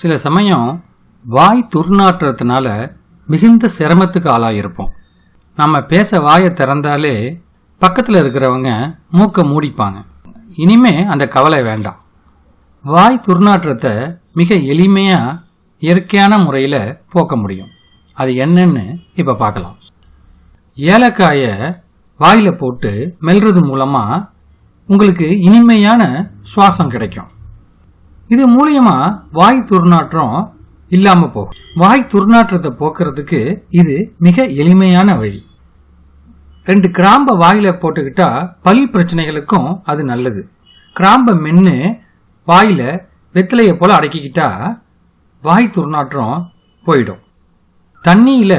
சில சமயம் வாய் துர்நாற்றத்தினால மிகுந்த சிரமத்துக்கு ஆளாயிருப்போம். நம்ம பேச வாயை திறந்தாலே பக்கத்தில் இருக்கிறவங்க மூக்கை மூடிப்பாங்க. இனிமே அந்த கவலை வேண்டாம். வாய் துர்நாற்றத்தை மிக எளிமையாக இயற்கையான முறையில் போக்க முடியும். அது என்னன்னு இப்போ பார்க்கலாம். ஏலக்காயை வாயில் போட்டு மெல்றது மூலமாக உங்களுக்கு இனிமையான சுவாசம் கிடைக்கும். இது மூலியமா வாய் துர்நாற்றம் இல்லாம போகும். வாய் துர்நாற்றத்தை போக்குறதுக்கு இது மிக எளிமையான வழி. ரெண்டு கிராம்பை வாயில போட்டுக்கிட்டா பல் பிரச்சனைகளுக்கும் அது நல்லது. கிராம்பை மென்று வாயில வெத்திலையை போல அடக்கிக்கிட்டா வாய் துர்நாற்றம் போயிடும். தண்ணியில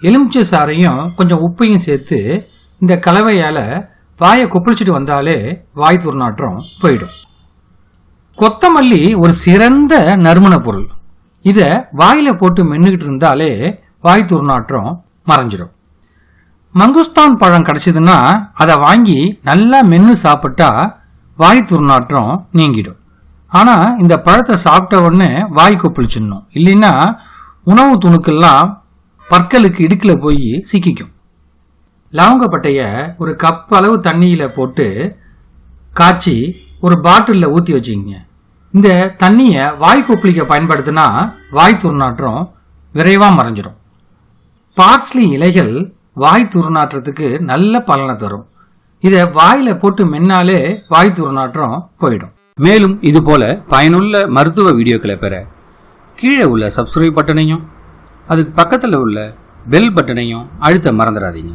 எலுமிச்சை சாறையும் கொஞ்சம் உப்பையும் சேர்த்து இந்த கலவையால வாயை கொப்பளிச்சுட்டு வந்தாலே வாய் துர்நாற்றம் போயிடும். கொத்தமல்லி ஒரு சிறந்த நறுமண பொருள். இதை வாயில போட்டு மென்னுக்கிட்டு இருந்தாலே வாய் துர்நாற்றம் மறைஞ்சிடும் மங்குஸ்தான் பழம் கிடைச்சதுன்னா அதை வாங்கி நல்லா மென்று சாப்பிட்டா வாய் துர்நாற்றம் நீங்கிடும். ஆனால் இந்த பழத்தை சாப்பிட்ட உடனே வாய் கொப்பளிச்சிடணும். இல்லைன்னா உணவு துணுக்கெல்லாம் பற்களுக்கு இடுக்கில் போய் சிக்கிக்கும். லவங்கப்பட்டையை ஒரு கப் அளவு தண்ணியில் போட்டு காய்ச்சி ஒரு பாட்டிலில் ஊற்றி வச்சுக்கிங்க இந்த தண்ணியை வாய் கொப்பளிக்க பயன்படுத்தினா வாய் துர்நாற்றம் விரைவாக மறைஞ்சிடும் பார்ஸ்லி இலைகள் வாய் துர்நாற்றத்துக்கு நல்ல பலனை தரும். இதை வாயில போட்டு மென்னாலே வாய் துர்நாற்றம் போயிடும். மேலும் இது போல பயனுள்ள மருத்துவ வீடியோக்களை பெற கீழே உள்ள சப்ஸ்கிரைப் பட்டனையும் அதுக்கு பக்கத்தில் உள்ள பெல் பட்டனையும் அழுத்த மறந்துடாதீங்க.